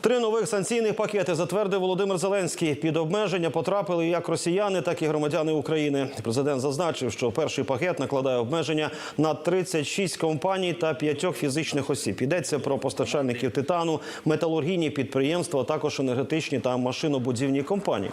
Три нових санкційних пакети затвердив Володимир Зеленський. Під обмеження потрапили як росіяни, так і громадяни України. Президент зазначив, що перший пакет накладає обмеження на 36 компаній та п'ятьох фізичних осіб. Йдеться про постачальників титану, металургійні підприємства, а також енергетичні та машинобудівні компанії.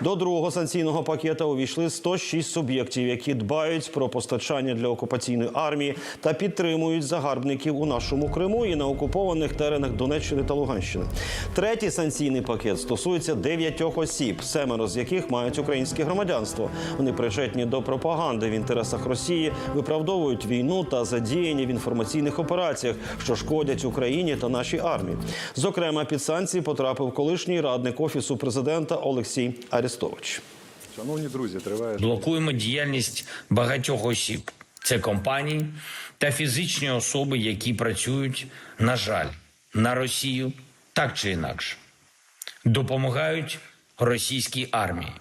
До другого санкційного пакета увійшли 106 суб'єктів, які дбають про постачання для окупаційної армії та підтримують загарбників у нашому Криму і на окупованих теренах Донеччини та Луганщини. Третій санкційний пакет стосується дев'ятьох осіб, семеро з яких мають українське громадянство. Вони причетні до пропаганди в інтересах Росії, виправдовують війну та задіяні в інформаційних операціях, що шкодять Україні та нашій армії. Зокрема, під санкції потрапив колишній радник офісу президента Олексій Арестович. Шановні друзі, триває Блокуємо діяльність багатьох осіб. Це компанії та фізичні особи, які працюють, на жаль, на Росію так чи інакше, допомагають російській армії,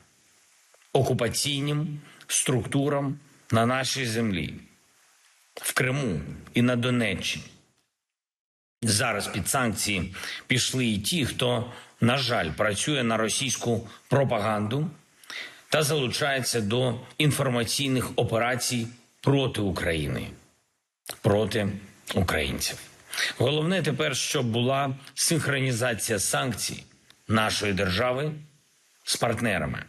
окупаційним структурам на нашій землі, в Криму і на Донеччині. Зараз під санкції пішли і ті, хто, на жаль, працює на російську пропаганду та залучається до інформаційних операцій проти України, проти українців. Головне тепер, щоб була синхронізація санкцій нашої держави з партнерами.